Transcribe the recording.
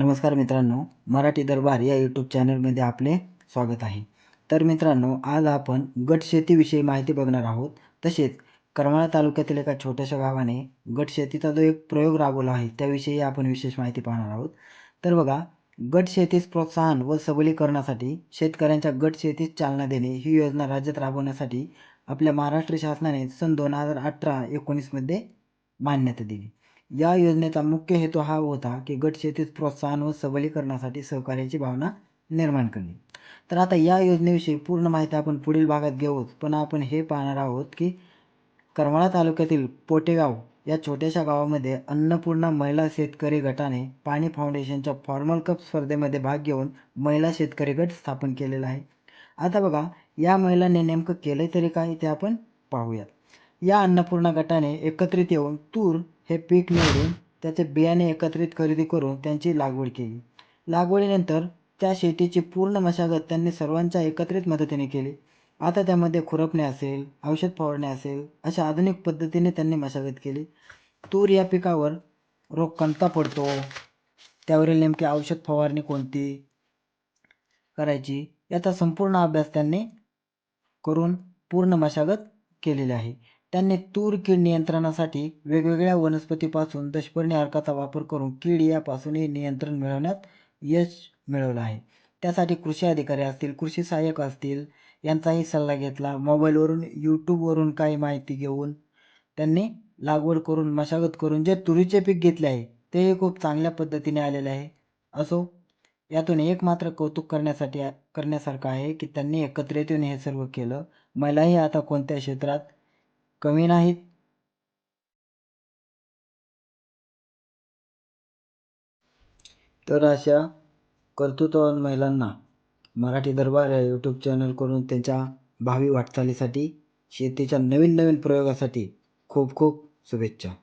नमस्कार मित्रांनो मराठी दरबार या यूट्यूब चॅनलमध्ये आपले स्वागत आहे. तर मित्रांनो आज आपण गटशेतीविषयी माहिती बघणार आहोत. तसेच करमाळा तालुक्यातील एका छोट्याशा गावाने गटशेतीचा जो एक प्रयोग राबवला आहे त्याविषयी आपण विशेष माहिती पाहणार आहोत. तर बघा गट शेतीस प्रोत्साहन व सबलीकरणासाठी शेतकऱ्यांच्या गटशेतीस चालना देणे ही योजना राज्यात राबवण्यासाठी आपल्या महाराष्ट्र शासनाने सन दोन हजार अठरा एकोणीसमध्ये मान्यता दिली. या योजनेचा मुख्य हेतू हा होता की गट शेतीस प्रोत्साहन व सबलीकरणासाठी सहकार्याची भावना निर्माण करणे. तर आता या योजनेविषयी पूर्ण माहिती आपण पुढील भागात घेऊच पण आपण हे पाहणार आहोत की करमाळा तालुक्यातील पोटेगाव या छोट्याशा गावामध्ये अन्नपूर्णा महिला शेतकरी गटाने पाणी फाउंडेशनच्या फॉर्मल कप स्पर्धेमध्ये भाग घेऊन महिला शेतकरी गट स्थापन केलेला आहे. आता बघा या महिलांनी नेमकं केलं तरी काय ते आपण पाहूयात. या अन्नपूर्णा गटाने एकत्रित येऊन तूर हे पीक निवडून त्याचे बियाणे एकत्रित खरेदी करून त्यांची लागवड केली. लागवडीनंतर त्या शेतीची पूर्ण मशागत त्यांनी सर्वांच्या एकत्रित मदतीने केली. आता त्यामध्ये खुरपणे असेल औषध फवारणे असेल अशा आधुनिक पद्धतीने त्यांनी मशागत केली. तूर या पिकावर रोग कोणता पडतो. त्यावरील नेमकी औषध फवारणी कोणती करायची याचा संपूर्ण अभ्यास त्यांनी करून पूर्ण मशागत केलेली आहे. त्यांनी तूर कीड नियंत्रणासाठी वेगवेगळ्या वनस्पतीपासून दशपर्णी अर्काचा वापर करून कीड यापासूनही नियंत्रण मिळवण्यात यश मिळवलं आहे. त्यासाठी कृषी अधिकारी असतील कृषी सहाय्यक असतील यांचाही सल्ला घेतला. मोबाईलवरून यूट्यूबवरून काही माहिती घेऊन त्यांनी लागवड करून मशागत करून जे तुरीचे पीक घेतले आहे तेही खूप चांगल्या पद्धतीने आलेले आहे. असो यातून एक मात्र कौतुक करण्यासाठी करण्यासारखं आहे की त्यांनी एकत्रित येऊन हे सर्व केलं. महिलाही आता कोणत्या क्षेत्रात कमी नाहीत? तर अशा कर्तृत्ववान महिलांना मराठी दरबार या यूट्यूब चॅनलकडून त्यांच्या भावी वाटचालीसाठी शेतीच्या नवीन नवीन प्रयोगासाठी खूप खूप शुभेच्छा.